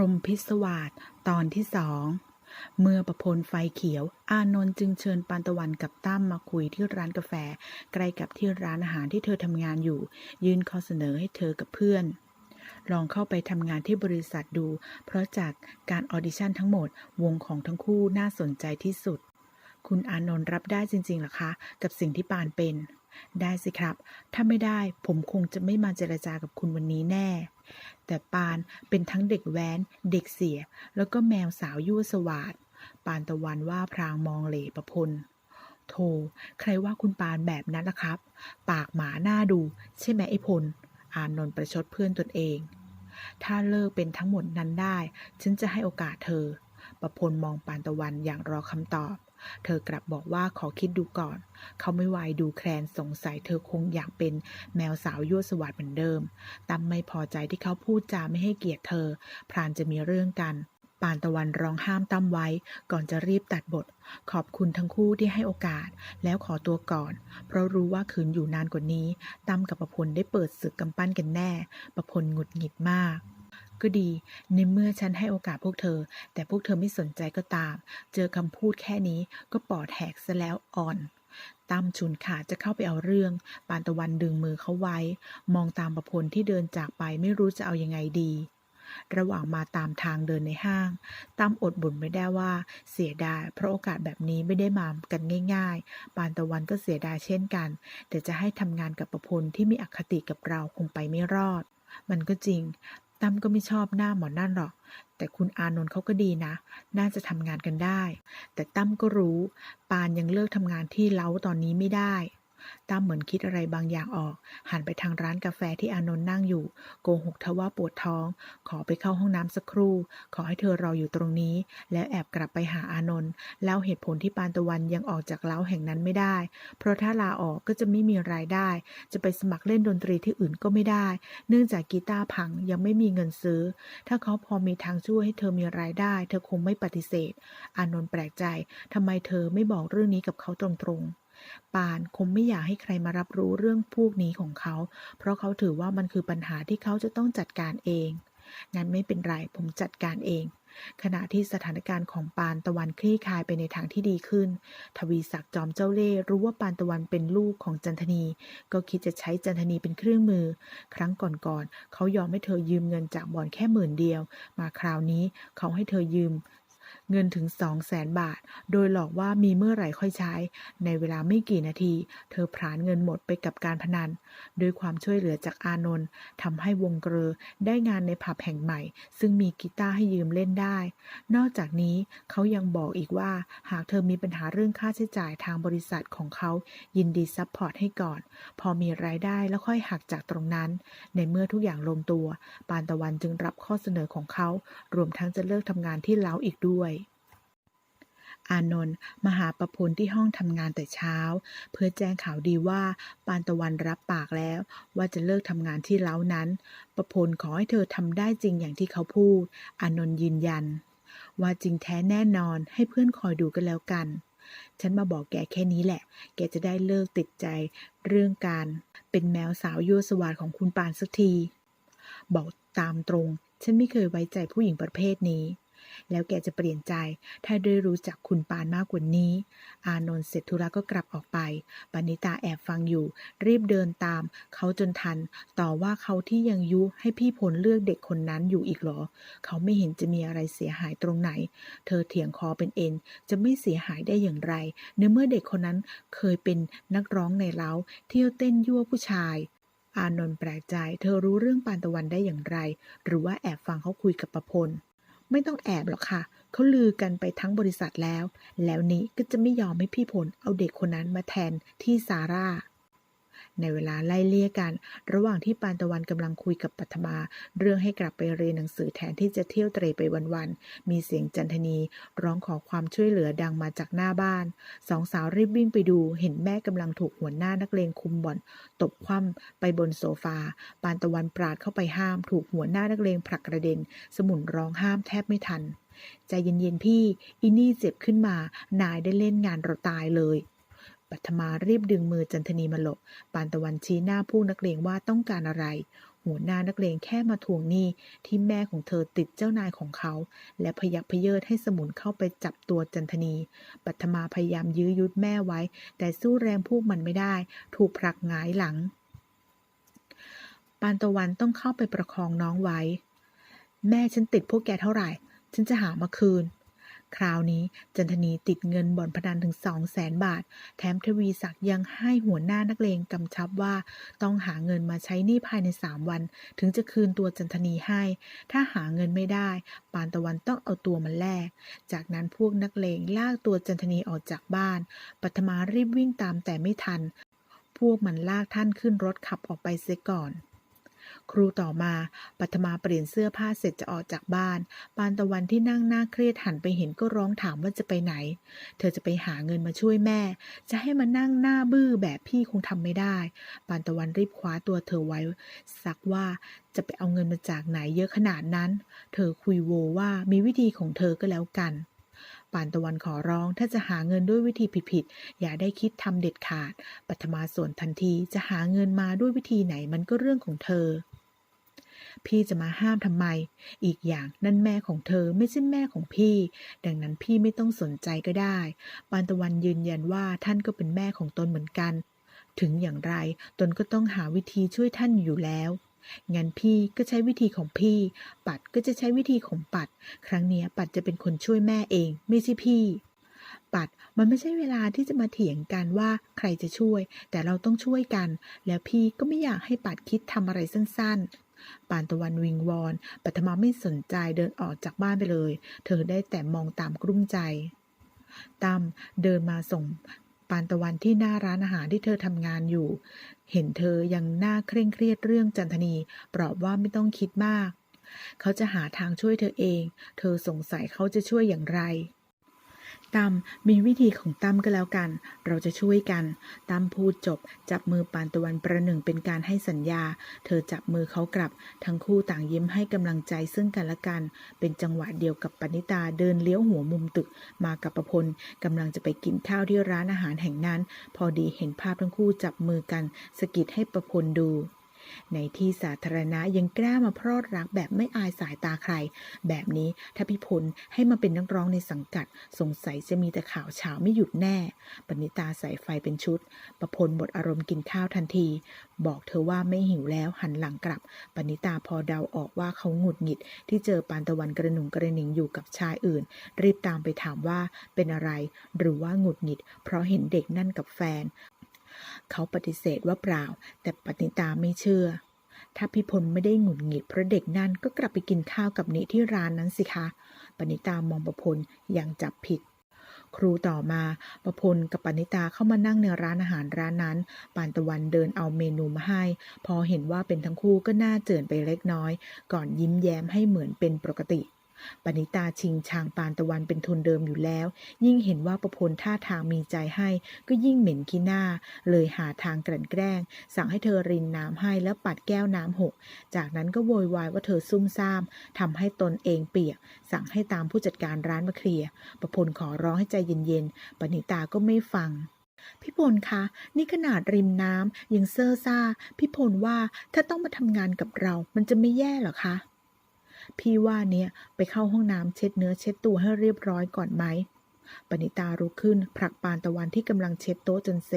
รหมพิศวาสตอนที่สอง เมื่อประพลไฟเขียว อานนท์จึงเชิญปานตะวันกับตั้มมาคุยที่ร้านกาแฟ ใกล้กับที่ร้านอาหารที่เธอทำงานอยู่ ยื่นข้อเสนอให้เธอกับเพื่อน ลองเข้าไปทำงานที่บริษัทดู เพราะจากการออดิชั่นทั้งหมด วงของทั้งคู่น่าสนใจที่สุด คุณอานนท์รับได้จริงๆหรอคะ กับสิ่งที่ปานเป็น ได้สิครับ ถ้าไม่ได้ผมคงจะไม่มาเจรจากับคุณวันนี้แน่ แต่ปานเป็นทั้งเด็กแว้น เด็กเสีย แล้วก็แมวสาวยั่วสวาดปานตะวันว่าพรางมองเหลประพลโธใครว่าคุณปานแบบนั้นล่ะครับ ปากหมาหน้าดู ใช่ไหมไอ้พล อานนท์ประชดเพื่อนตนเอง ถ้าเลิกเป็นทั้งหมดนั้นได้ ฉันจะให้โอกาสเธอ ประพลมองปานตะวันอย่างรอคำตอบ เธอกลับบอกว่าขอคิดดูก่อน เขาไม่ไหวดูแคลนสงสัยเธอคงอยากเป็นแมวสาวยั่วสวัสดเหมือนเดิมตั้มไม่พอใจที่เขาพูดจาไม่ให้เกียรติเธอ พรานจะมีเรื่องกันปานตะวันร้องห้ามตั้มไว้ ก่อนจะรีบตัดบท ขอบคุณทั้งคู่ที่ให้โอกาส แล้วขอตัวก่อน เพราะรู้ว่าคืนอยู่นานกว่านี้ตั้มกับประพลได้เปิดศึกกำปั้นกันแน่ ประพลหงุดหงิดมาก ก็ดี ในเมื่อฉันให้โอกาสพวกเธอ แต่พวกเธอไม่สนใจก็ตาม เจอคำพูดแค่นี้ก็ปอดแหกซะแล้วอ่อนตั้มฉุนขาจะเข้าไปเอาเรื่อง ปานตะวันดึงมือเขาไว้ มองตามประพลที่เดินจากไปไม่รู้จะเอายังไงดี ระหว่างมาตามทางเดินในห้าง ตั้มอดบ่นไม่ได้ว่าเสียดายเพราะโอกาสแบบนี้ไม่ได้มากันง่าย ๆ ปานตะวันก็เสียดายเช่นกัน แต่จะให้ทำงานกับประพลที่มีอคติกับเราคงไปไม่รอด มันก็จริง ตั้มก็ไม่ชอบหน้าหมอนั่นหรอก แต่คุณอานนท์เขาก็ดีนะ น่าจะทำงานกันได้ แต่ตั้มก็รู้ ปานยังเลิกทำงานที่เล้าตอนนี้ไม่ได้ ตั้มเหมือนคิดอะไรบางอย่างออก หันไปทางร้านกาแฟที่อานนท์นั่งอยู่ โกหกเธอว่าปวดท้อง ขอไปเข้าห้องน้ำสักครู่ ขอให้เธอรออยู่ตรงนี้ แล้วแอบกลับไปหาอานนท์เล่าเหตุผลที่ปานตะวันยังออกจากเล้าแห่งนั้นไม่ได้ เพราะถ้าลาออกก็จะไม่มีรายได้ จะไปสมัครเล่นดนตรีที่อื่นก็ไม่ได้ เนื่องจากกีตาร์พังยังไม่มีเงินซื้อ ถ้าเขาพอมีทางช่วยให้เธอมีรายได้ เธอคงไม่ปฏิเสธ อานนท์แปลกใจทำไมเธอไม่บอกเรื่องนี้กับเขาตรงๆ ปานคงไม่อยากให้ใครมารับรู้เรื่องพวกนี้ของเขา เพราะเขาถือว่ามันคือปัญหาที่เขาจะต้องจัดการเอง งั้นไม่เป็นไร ผมจัดการเอง ขณะที่สถานการณ์ของปานตะวันคลี่คลายไปในทางที่ดีขึ้น ทวีศักดิ์จอมเจ้าเล่ห์รู้ว่าปานตะวันเป็นลูกของจันทนี ก็คิดจะใช้จันทนีเป็นเครื่องมือ ครั้งก่อนๆเขายอมให้เธอยืมเงินจากบอนแค่หมื่นเดียว มาคราวนี้เขาให้เธอยืม เงินถึงสองแสนบาท โดยหลอกว่ามีเมื่อไหร่ค่อยใช้ ในเวลาไม่กี่นาที เธอผลาญเงินหมดไปกับการพนันด้วยความช่วยเหลือจากอานนท์ทำให้วงเกรอได้งานในผับแห่งใหม่ ซึ่งมีกีตาร์ให้ยืมเล่นได้ นอกจากนี้เขายังบอกอีกว่า หากเธอมีปัญหาเรื่องค่าใช้จ่ายทางบริษัทของเขายินดีซัพพอร์ตให้ก่อน พอมีรายได้แล้วค่อยหักจากตรงนั้น ในเมื่อทุกอย่างลงตัว ปานตะวันจึงรับข้อเสนอของเขา รวมทั้งจะเลิกทำงานที่เล้าอีกด้วยอานนท์มาหาประพลที่ห้องทำงานแต่เช้า เพื่อแจ้งข่าวดีว่าปานตะวันรับปากแล้ว ว่าจะเลิกทำงานที่เล้านั้น ประพลขอให้เธอทำได้จริงอย่างที่เขาพูด อานนท์ยืนยัน ว่าจริงแท้แน่นอนให้เพื่อนคอยดูกันแล้วกันฉันมาบอกแกแค่นี้แหละ แกจะได้เลิกติดใจ เรื่องการเป็นแมวสาวยั่วสวาดของคุณปานสักที บอกตามตรง ฉันไม่เคยไว้ใจผู้หญิงประเภทนี้ แล้วแกจะเปลี่ยนใจ ถ้าได้รู้จักคุณปานมากกว่านี้ อานนท์เสร็จธุระก็กลับออกไปปณิตาแอบฟังอยู่ รีบเดินตาม เขาจนทัน ต่อว่าเขาที่ยังยุให้พี่พลเลือกเด็กคนนั้นอยู่อีกหรอ เขาไม่เห็นจะมีอะไรเสียหายตรงไหน เธอเถียงคอเป็นเอ็น จะไม่เสียหายได้อย่างไรในเมื่อเด็กคนนั้นเคยเป็นนักร้องในเล้าเที่ยวเต้นยั่วผู้ชายอานนท์แปลกใจ เธอรู้เรื่องปานตะวันได้อย่างไร หรือว่าแอบฟังเขาคุยกับประพล ไม่ต้องแอบหรอกค่ะเขาลือกันไปทั้งบริษัทแล้ว แล้วนี้ก็จะไม่ยอมให้พี่พลเอาเด็กคนนั้นมาแทนที่ซาร่า ในเวลาไล่เลี่ยกัน ระหว่างที่ปานตะวันกำลังคุยกับปัทมา เรื่องให้กลับไปเรียนหนังสือแทนที่จะเที่ยวเตรไปวันๆ มีเสียงจันทนี ร้องขอความช่วยเหลือดังมาจากหน้าบ้าน สองสาวรีบวิ่งไปดู เห็นแม่กำลังถูกหัวหน้านักเลงคุมบ่อน ตบคว่ำไปบนโซฟา ปานตะวันปราดเข้าไปห้าม ถูกหัวหน้านักเลงผลักกระเด็น สมุนร้องห้ามแทบไม่ทัน ใจเย็นๆพี่ อินี่เจ็บขึ้นมา นายได้เล่นงานเราตายเลย ปัทมารีบดึงมือจันทนีมาหลบ ปานตะวันชี้หน้าผู้นักเลงว่าต้องการอะไร หัวหน้านักเลงแค่มาทวงหนี้ที่แม่ของเธอติดเจ้านายของเขา และพยักพเยิดให้สมุนเข้าไปจับตัวจันทนี ปัทมาพยายามยื้อยุดแม่ไว้ แต่สู้แรงพวกมันไม่ได้ ถูกผลักหงายหลัง ปานตะวันต้องเข้าไปประคองน้องไว้ แม่ฉันติดพวกแกเท่าไหร่ ฉันจะหามาคืน คราวนี้จันทนีติดเงินบ่อนพนันถึงสองแสนบาท แถมทวีศักดิ์ยังให้หัวหน้านักเลงกำชับว่า ต้องหาเงินมาใช้หนี้ภายในสามวัน ถึงจะคืนตัวจันทนีให้ ถ้าหาเงินไม่ได้ ปานตะวันต้องเอาตัวมันแลกจากนั้นพวกนักเลงลากตัวจันทนีออกจากบ้านปัทมารีบวิ่งตามแต่ไม่ทัน พวกมันลากท่านขึ้นรถขับออกไปเสียก่อน ครูต่อมา ปัทมาเปลี่ยนเสื้อผ้าเสร็จจะออกจากบ้าน ปานตะวันที่นั่งหน้าเครียดหันไปเห็นก็ร้องถามว่าจะไปไหน เธอจะไปหาเงินมาช่วยแม่ จะให้มานั่งหน้าบื้อแบบพี่คงทำไม่ได้ ปานตะวันรีบคว้าตัวเธอไว้ สักว่าจะไปเอาเงินมาจากไหนเยอะขนาดนั้น เธอคุยโวว่ามีวิธีของเธอก็แล้วกันปานตะวันขอร้องถ้าจะหาเงินด้วยวิธีผิดๆอย่าได้คิดทำเด็ดขาด ปัทมาส่วนทันทีจะหาเงินมาด้วยวิธีไหนมันก็เรื่องของเธอ พี่จะมาห้ามทำไม อีกอย่างนั่นแม่ของเธอไม่ใช่แม่ของพี่ ดังนั้นพี่ไม่ต้องสนใจก็ได้ ปานตะวันยืนยันว่าท่านก็เป็นแม่ของตนเหมือนกัน ถึงอย่างไรตนก็ต้องหาวิธีช่วยท่านอยู่แล้วงั้นพี่ก็ใช้วิธีของพี่ ปัดก็จะใช้วิธีของปัด ครั้งนี้ปัดจะเป็นคนช่วยแม่เอง ไม่ใช่พี่ ปัดมันไม่ใช่เวลาที่จะมาเถียงกันว่าใครจะช่วย แต่เราต้องช่วยกัน แล้วพี่ก็ไม่อยากให้ปัดคิดทำอะไรสั้น ปานตะวันวิงวอนปัทมาไม่สนใจเดินออกจากบ้านไปเลย เธอได้แต่มองตามกลุ้มใจตั้มเดินมาส่งปานตะวันที่หน้าร้านอาหารที่เธอทำงานอยู่ เห็นเธอยังหน้าเคร่งเครียดเรื่องจันทนีปลอบว่าไม่ต้องคิดมาก เขาจะหาทางช่วยเธอเอง เธอสงสัยเขาจะช่วยอย่างไร ตั้มมีวิธีของตั้มก็แล้วกัน เราจะช่วยกันตั้มพูดจบ จับมือปานตะวันประหนึ่งเป็นการให้สัญญา เธอจับมือเขากลับ ทั้งคู่ต่างยิ้มให้กำลังใจซึ่งกันและกัน เป็นจังหวะเดียวกับปณิตาเดินเลี้ยวหัวมุมตึก มากับประพลกำลังจะไปกินข้าวที่ร้านอาหารแห่งนั้น พอดีเห็นภาพทั้งคู่จับมือกันสะกิดให้ประพลดู ในที่สาธารณะยังกล้ามาพรอดรักแบบไม่อายสายตาใคร แบบนี้ถ้าพี่พลให้มาเป็นนักร้องในสังกัด สงสัยจะมีแต่ข่าวเช้าไม่หยุดแน่ ปณิตาใส่ไฟเป็นชุด ประพลหมดอารมณ์กินข้าวทันที บอกเธอว่าไม่หิวแล้วหันหลังกลับ ปณิตาพอเดาออกว่าเขาหงุดหงิด ที่เจอปานตะวันกระหนุ่งกระหนิงอยู่กับชายอื่น รีบตามไปถามว่าเป็นอะไร หรือว่าหงุดหงิด เพราะเห็นเด็กนั่นกับแฟน เขาปฏิเสธว่าเปล่า แต่ปณิตาไม่เชื่อ ถ้าพี่พลไม่ได้หงุดหงิดเพราะเด็กนั่นก็กลับไปกินข้าวกับนิที่ร้านนั้นสิคะ ปณิตามองประพลอย่างจับผิด ครูต่อมาประพลกับปณิตาเข้ามานั่งในร้านอาหารร้านนั้น ปานตะวันเดินเอาเมนูมาให้ พอเห็นว่าเป็นทั้งคู่ก็น่าเจือนไปเล็กน้อย ก่อนยิ้มแย้มให้เหมือนเป็นปกติ ปณิตาชิงชางปานตะวันเป็นทุนเดิมอยู่แล้ว ยิ่งเห็นว่าประพลท่าทางมีใจให้ ก็ยิ่งเหม็นขี้หน้า เลยหาทางกลั่นแกล้ง สั่งให้เธอรินน้ำให้แล้วปัดแก้วน้ำหก จากนั้นก็โวยวายว่าเธอซุ่มซ่ามทำให้ตนเองเปียก สั่งให้ตามผู้จัดการร้านมาเคลียร์ประพลขอร้องให้ใจเย็นๆปณิตาก็ไม่ฟังพี่พลคะ นี่ขนาดริมน้ำยังเซ่อซ่า พี่พลว่าถ้าต้องมาทำงานกับเรา มันจะไม่แย่หรอคะ พี่ว่าเนี่ยไปเข้าห้องน้ำเช็ดเนื้อเช็ดตัวให้เรียบร้อยก่อนไหมปณิตารุกขึ้นผลักปานตะวันที่กำลังเช็ดโต๊ะจนเซ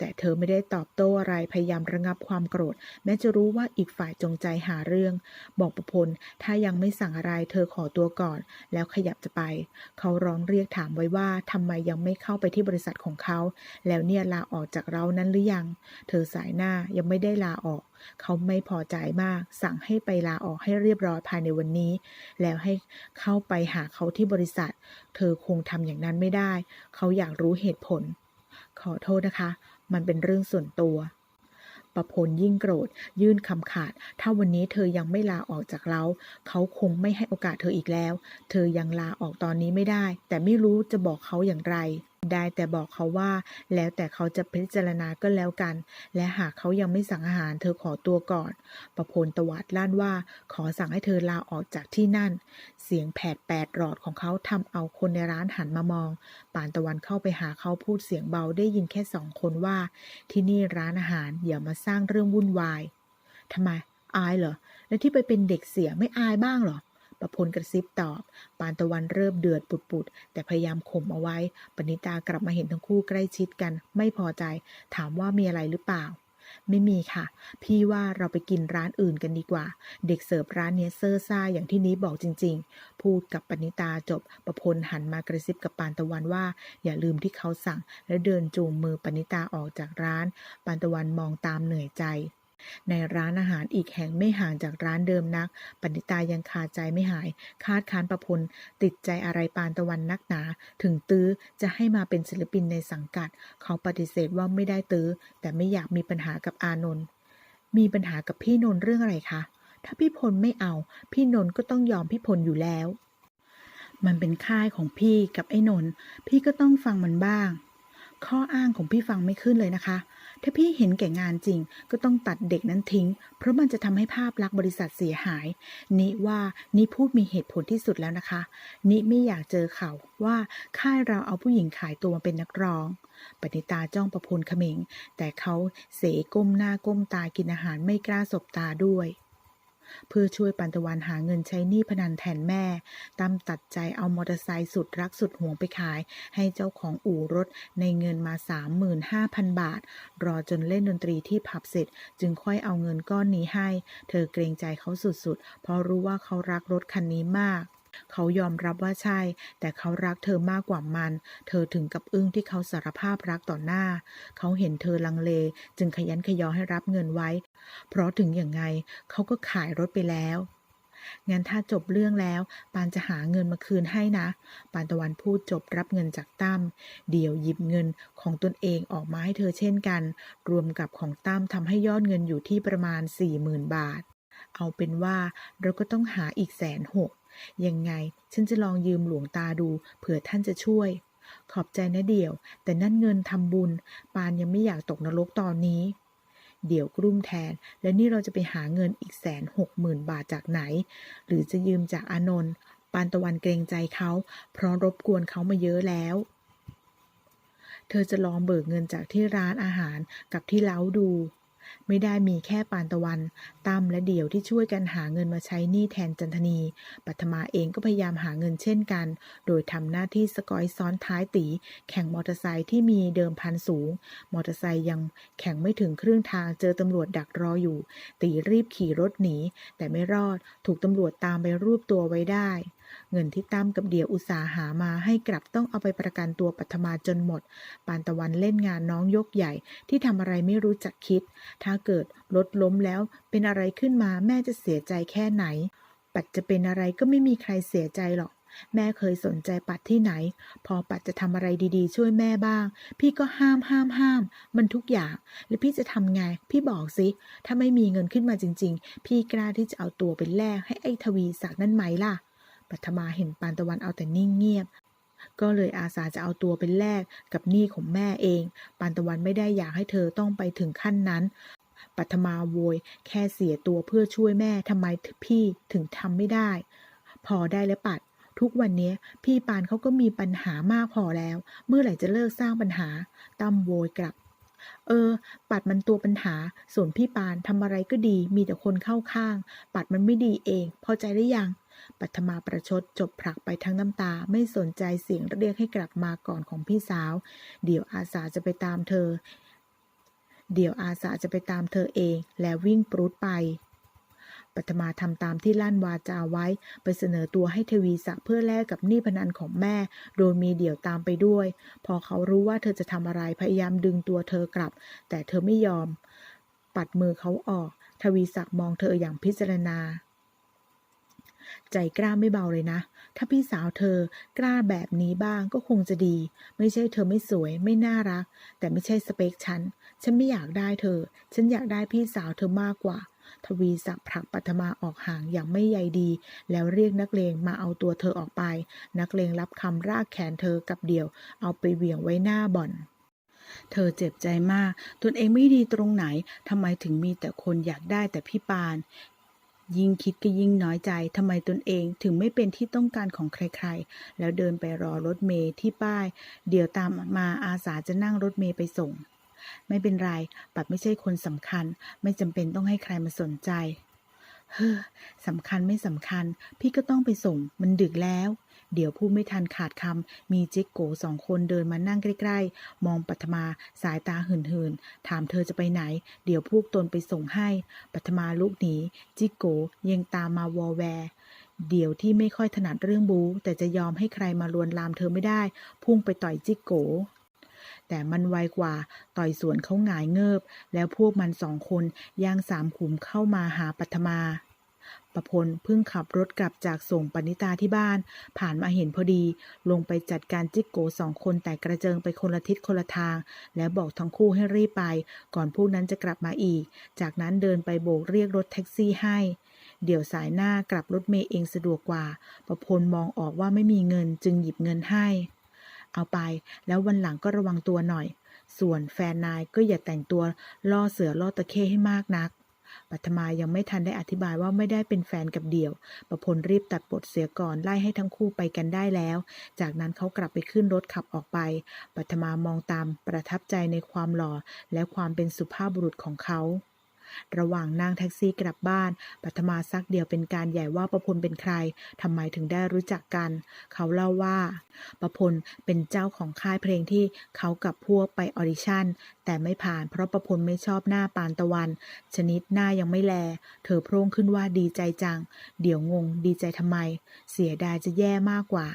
แต่เธอไม่ได้ตอบโต้อะไรพยายามระงับความโกรธ แม้จะรู้ว่าอีกฝ่ายจงใจหาเรื่อง บอกประพลถ้ายังไม่สั่งอะไรเธอขอตัวก่อน แล้วขยับจะไป เขาร้องเรียกถามไว้ว่าทำไมยังไม่เข้าไปที่บริษัทของเขา แล้วเนี่ยลาออกจากเรานั้นหรือยัง เธอสายหน้ายังไม่ได้ลาออก เขาไม่พอใจมาก สั่งให้ไปลาออกให้เรียบร้อยภายในวันนี้ แล้วให้เข้าไปหาเขาที่บริษัท เธอคงทำอย่างนั้นไม่ได้ เขาอยากรู้เหตุผล ขอโทษนะคะ มันเป็นเรื่องส่วนตัวประพลยิ่งโกรธ ยื่นคำขาด ถ้าวันนี้เธอยังไม่ลาออกจากเรา เขาคงไม่ให้โอกาสเธออีกแล้ว เธอยังลาออกตอนนี้ไม่ได้ แต่ไม่รู้จะบอกเขาอย่างไร ได้แต่บอกเขาว่า แล้วแต่เขาจะพิจารณาก็แล้วกัน และหากเขายังไม่สั่งอาหารเธอขอตัวก่อน ประพลตวาดลั่นว่าขอสั่งให้เธอลาออกจากที่นั่น เสียงแผดแปดหลอดของเขาทำเอาคนในร้านหันมามองปานตะวันเข้าไปหาเขาพูดเสียงเบาได้ยินแค่สองคนว่า ที่นี่ร้านอาหารอย่ามาสร้างเรื่องวุ่นวายทำไมอายเหรอ แล้วที่ไปเป็นเด็กเสียไม่อายบ้างเหรอ ประพลกระซิบตอบ ปานตะวันเริ่มเดือดปุดๆแต่พยายามข่มเอาไว้ ปณิตากลับมาเห็นทั้งคู่ใกล้ชิดกัน ไม่พอใจ ถามว่ามีอะไรหรือเปล่า ไม่มีค่ะ พี่ว่าเราไปกินร้านอื่นกันดีกว่า เด็กเสิร์ฟร้านเนี้ยเซอร์ซ่าอย่างที่นี้บอกจริง ๆ พูดกับปณิตาจบ ประพลหันมากระซิบกับปานตะวันว่า อย่าลืมที่เขาสั่ง แล้วเดินจูงมือปณิตาออกจากร้าน ปานตะวันมองตามเหนื่อยใจ ในร้านอาหารอีกแห่งไม่ห่างจากร้านเดิมนัก ปณิตายังคาใจไม่หาย คาดค้านประพล ติดใจอะไรปานตะวันนักหนา ถึงตื้อจะให้มาเป็นศิลปินในสังกัด เขาปฏิเสธว่าไม่ได้ตื้อ แต่ไม่อยากมีปัญหากับอานนท์ มีปัญหากับพี่นนท์เรื่องอะไรคะ ถ้าพี่พลไม่เอา พี่นนท์ก็ต้องยอมพี่พลอยู่แล้ว มันเป็นค่ายของพี่กับไอ้นนท์ พี่ก็ต้องฟังมันบ้าง ข้ออ้างของพี่ฟังไม่ขึ้นเลยนะคะ ถ้าพี่เห็นแก่งานจริง ก็ต้องตัดเด็กนั้นทิ้ง เพราะมันจะทำให้ภาพลักษณ์บริษัทเสียหาย นิว่านิพูดมีเหตุผลที่สุดแล้วนะคะ นิไม่อยากเจอข่าวว่าค่ายเราเอาผู้หญิงขายตัวมาเป็นนักร้องปณิตาจ้องประพลขมิง แต่เขาเสก้มหน้าก้มตากินอาหารไม่กล้าสบตาด้วย เพื่อช่วยปันตะวันหาเงินใช้หนี้พนันแทนแม่ ตั้มตัดใจเอามอเตอร์ไซค์สุดรักสุดห่วงไปขาย ให้เจ้าของอู่รถในเงินมา 35,000 บาท รอจนเล่นดนตรีที่ผับเสร็จ จึงค่อยเอาเงินก้อนนี้ให้ เธอเกรงใจเขาสุดๆ เพราะรู้ว่าเขารักรถคันนี้มาก เขายอมรับว่าใช่ แต่เขารักเธอมากกว่ามัน เธอถึงกับอึ้งที่เขาสารภาพรักต่อหน้า เขาเห็นเธอลังเล จึงขยันขยอให้รับเงินไว้ เพราะถึงอย่างไง เขาก็ขายรถไปแล้วงั้นถ้าจบเรื่องแล้ว ปานจะหาเงินมาคืนให้นะ ปานตะวันพูดจบรับเงินจากตั้ม เดี๋ยวหยิบเงินของตนเองออกมาให้เธอเช่นกัน รวมกับของตั้มทำให้ยอดเงินอยู่ที่ประมาณ 40,000 บาท เอาเป็นว่าเราก็ต้องหาอีกแสนหก ยังไง ฉันจะลองยืมหลวงตาดู เผื่อท่านจะช่วย ขอบใจนะเดี่ยว แต่นั่นเงินทำบุญ ปานยังไม่อยากตกนรกตอนนี้ เดี๋ยวกรุ่มแทน แล้วนี่เราจะไปหาเงินอีกแสนหกหมื่นบาทจากไหน หรือจะยืมจากอานนท์ปานตะวันเกรงใจเขา เพราะรบกวนเขามาเยอะแล้ว เธอจะลองเบิกเงินจากที่ร้านอาหารกับที่เล้าดู ไม่ได้มีแค่ปานตะวัน ตั้มและเดี่ยวที่ช่วยกันหาเงินมาใช้หนี้แทนจันทนี ปัทมาเองก็พยายามหาเงินเช่นกัน โดยทำหน้าที่สกอยซ้อนท้ายตี แข่งมอเตอร์ไซค์ที่มีเดิมพันสูง มอเตอร์ไซค์ยังแข่งไม่ถึงครึ่งทางเจอตำรวจดักรออยู่ ตีรีบขี่รถหนี แต่ไม่รอด ถูกตำรวจตามไปรวบตัวไว้ได้ เงินที่ตั้มกับเดี่ยวอุตสาหามาให้กลับต้องเอาไปประกันตัวปัทมาจนหมด ปานตะวันเล่นงานน้องยกใหญ่ ที่ทำอะไรไม่รู้จักคิด ถ้าเกิดรถล้มแล้วเป็นอะไรขึ้นมาแม่จะเสียใจแค่ไหน ปัดจะเป็นอะไรก็ไม่มีใครเสียใจหรอกแม่เคยสนใจปัดที่ไหน พอปัดจะทำอะไรดีๆ ช่วยแม่บ้าง พี่ก็ห้ามห้ามห้าม มันทุกอย่าง แล้วพี่จะทำไง พี่บอกสิ ถ้าไม่มีเงินขึ้นมาจริง ๆ พี่กล้าที่จะเอาตัวไปแลกให้ไอ้ทวีศักดิ์นั่นไหมล่ะ ปัทมาเห็นปานตะวันเอาแต่นิ่งเงียบ ก็เลยอาสาจะเอาตัวเป็นแลกกับหนี้ของแม่เอง ปานตะวันไม่ได้อยากให้เธอต้องไปถึงขั้นนั้น ปัทมาโวย แค่เสียตัวเพื่อช่วยแม่ทำไมพี่ถึงทำไม่ได้ พอได้แล้วปัด ทุกวันนี้พี่ปานเขาก็มีปัญหามากพอแล้ว เมื่อไหร่จะเลิกสร้างปัญหาตั้มโวยกลับเออ ปัดมันตัวปัญหา ส่วนพี่ปานทำอะไรก็ดี มีแต่คนเข้าข้าง ปัดมันไม่ดีเอง พอใจหรือยังปัทมาประชดจบผลักไปทั้งน้ำตาไม่สนใจเสียงเรียกให้กลับมาก่อนของพี่สาว เดี๋ยวอาสาจะไปตามเธอ เดี๋ยวอาสาจะไปตามเธอเอง แล้ววิ่งปรุดไปปัทมาทำตามที่ลั่นวาจาไว้ ไปเสนอตัวให้ทวีศักเพื่อแลกกับหนี้พนันของแม่ โดยมีเดี่ยวตามไปด้วย พอเขารู้ว่าเธอจะทำอะไรพยายามดึงตัวเธอกลับ แต่เธอไม่ยอม ปัดมือเขาออก ทวีศักมองเธออย่างพิจารณา ใจกล้าไม่เบาเลยนะ ถ้าพี่สาวเธอกล้าแบบนี้บ้างก็คงจะดี ไม่ใช่เธอไม่สวย ไม่น่ารัก แต่ไม่ใช่สเปคฉัน ฉันไม่อยากได้เธอ ฉันอยากได้พี่สาวเธอมากกว่า ทวีศักดิ์ผลักปัทมาออกห่างอย่างไม่ใยดี แล้วเรียกนักเลงมาเอาตัวเธอออกไป นักเลงรับคำรากแขนเธอกับเดี่ยว เอาไปเหวี่ยงไว้หน้าบ่อนเธอเจ็บใจมาก ตนเองไม่ดีตรงไหน ทำไมถึงมีแต่คนอยากได้แต่พี่ปาน ยิ่งคิดก็ยิ่งน้อยใจทำไมตนเองถึงไม่เป็นที่ต้องการของใครๆ แล้วเดินไปรอรถเมย์ที่ป้าย เดี๋ยวตามมาอาสาจะนั่งรถเมย์ไปส่ง ไม่เป็นไร ปัดไม่ใช่คนสำคัญ ไม่จำเป็นต้องให้ใครมาสนใจ เฮ้อสำคัญไม่สำคัญ พี่ก็ต้องไปส่ง มันดึกแล้ว เดี๋ยวพูดไม่ทันขาดคำมีจิ๊กโกสองคนเดินมานั่งใกล้ๆ มองปัทมาสายตาหื่นๆ ถามเธอจะไปไหน เดี๋ยวพวกตนไปส่งให้ ปัทมาลุกหนี จิ๊กโกยังตามมาวอแวร์เดี๋ยวที่ไม่ค่อยถนัดเรื่องบูแต่จะยอมให้ใครมาลวนลามเธอไม่ได้ พุ่งไปต่อยจิ๊กโกแต่มันไวกว่าต่อยสวนเขาหงายเงิบ แล้วพวกมันสองคนย่างสามขุมเข้ามาหาปัทมา ประพลเพิ่งขับรถกลับจากส่งปณิตาที่บ้าน ผ่านมาเห็นพอดี ลงไปจัดการจิ๊กโกสองคนแต่กระเจิงไปคนละทิศคนละทาง แล้วบอกทั้งคู่ให้รีบไป ก่อนพวกนั้นจะกลับมาอีก จากนั้นเดินไปโบกเรียกรถแท็กซี่ให้ เดี๋ยวสายหน้ากลับรถเมย์เองสะดวกกว่า ประพลมองออกว่าไม่มีเงินจึงหยิบเงินให้ เอาไป แล้ววันหลังก็ระวังตัวหน่อย ส่วนแฟนนายก็อย่าแต่งตัวล่อเสือล่อตะเข้ให้มากนัก ปัทมายังไม่ทันได้อธิบายว่าไม่ได้เป็นแฟนกับเดี่ยว ประพลรีบตัดบทเสียก่อนไล่ให้ทั้งคู่ไปกันได้แล้ว จากนั้นเขากลับไปขึ้นรถขับออกไป ปัทมามองตามประทับใจในความหล่อและความเป็นสุภาพบุรุษของเขา ระหว่างนั่งแท็กซี่กลับบ้านปัทมาซักเดียวเป็นการใหญ่ว่าประพลเป็นใครทำไมถึงได้รู้จักกัน เขาเล่าว่า ประพลเป็นเจ้าของค่ายเพลงที่เขากับพวกไปออดิชั่น แต่ไม่ผ่านเพราะประพลไม่ชอบหน้าปานตะวัน ชนิดหน้ายังไม่แล เธอโพร่งขึ้นว่าดีใจจัง เดี๋ยวงงดีใจทำไม เสียดายจะแย่มากกว่า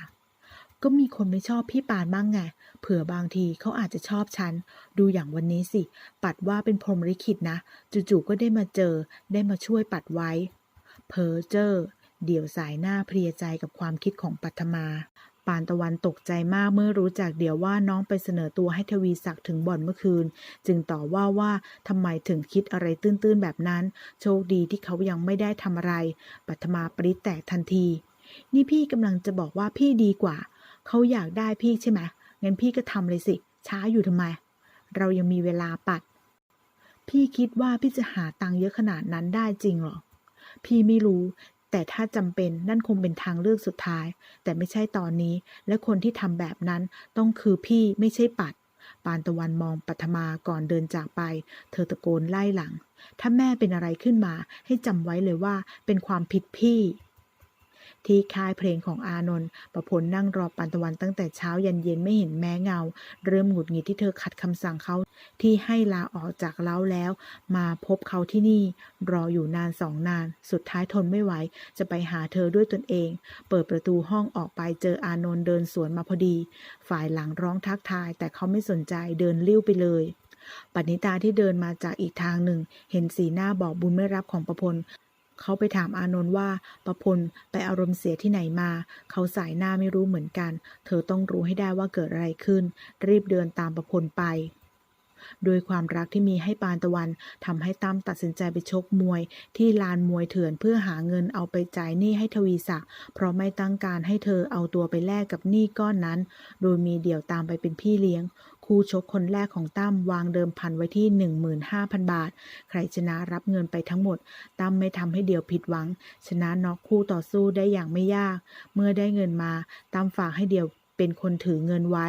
ก็มีคนไม่ชอบพี่ปานบ้างไง เผื่อบางทีเขาอาจจะชอบฉัน ดูอย่างวันนี้สิ ปัดว่าเป็นพรหมลิขิตนะ จู่ๆก็ได้มาเจอ ได้มาช่วยปัดไว้ เพอเจอร์เดี๋ยวสายหน้าเพลียใจกับความคิดของปัทมา ปานตะวันตกใจมากเมื่อรู้จักเดี๋ยวว่าน้องไปเสนอตัวให้ทวีศักดิ์ถึงบ่อนเมื่อคืน จึงต่อว่าว่าทำไมถึงคิดอะไรตื้นๆแบบนั้น โชคดีที่เขายังไม่ได้ทำอะไร ปัทมาปริแตกทันที นี่พี่กำลังจะบอกว่าพี่ดีกว่า เขาอยากได้พี่ใช่ไหมงั้นพี่ก็ทำเลยสิ ช้าอยู่ทำไม เรายังมีเวลาปัด พี่คิดว่าพี่จะหาตังค์เยอะขนาดนั้นได้จริงเหรอ พี่ไม่รู้ แต่ถ้าจำเป็นนั่นคงเป็นทางเลือกสุดท้าย แต่ไม่ใช่ตอนนี้ และคนที่ทำแบบนั้นต้องคือพี่ไม่ใช่ปัด ปานตะวันมองปัทมาก่อนเดินจากไป เธอตะโกนไล่หลัง ถ้าแม่เป็นอะไรขึ้นมาให้จำไว้เลยว่าเป็นความผิดพี่ ที่ค่ายเพลงของอานนท์ประพลนั่งรอปานตะวันตั้งแต่เช้ายันเย็นไม่เห็นแม้เงา เริ่มหงุดหงิดที่เธอขัดคำสั่งเขาที่ให้ลาออกจากเล้าแล้ว มาพบเขาที่นี่ รออยู่นานสองนาน สุดท้ายทนไม่ไหว จะไปหาเธอด้วยตนเอง เปิดประตูห้องออกไปเจออานนท์เดินสวนมาพอดี ฝ่ายหลังร้องทักทาย แต่เขาไม่สนใจเดินลิ้วไปเลยปณิตาที่เดินมาจากอีกทางหนึ่ง เห็นสีหน้าบอกบุญไม่รับของประพล เขาไปถามอานนท์ว่าประพลไปอารมณ์เสียที่ไหนมา เขาสายหน้าไม่รู้เหมือนกัน เธอต้องรู้ให้ได้ว่าเกิดอะไรขึ้น รีบเดินตามประพลไป โดยความรักที่มีให้ปานตะวันทำให้ตั้มตัดสินใจไปชกมวย ที่ลานมวยเถื่อนเพื่อหาเงินเอาไปจ่ายหนี้ให้ทวีศักดิ์เพราะไม่ตั้งการให้เธอเอาตัวไปแลกกับหนี้ก้อนนั้น โดยมีเดี่ยวตามไปเป็นพี่เลี้ยง คู่ชกคนแรกของตั้มวางเดิมพันไว้ที่ 15,000 บาท ใครชนะรับเงินไปทั้งหมด ตั้มไม่ทำให้เดี่ยวผิดหวัง ชนะน็อกคู่ต่อสู้ได้อย่างไม่ยาก เมื่อได้เงินมาตั้มฝากให้เดี่ยวเป็นคนถือเงินไว้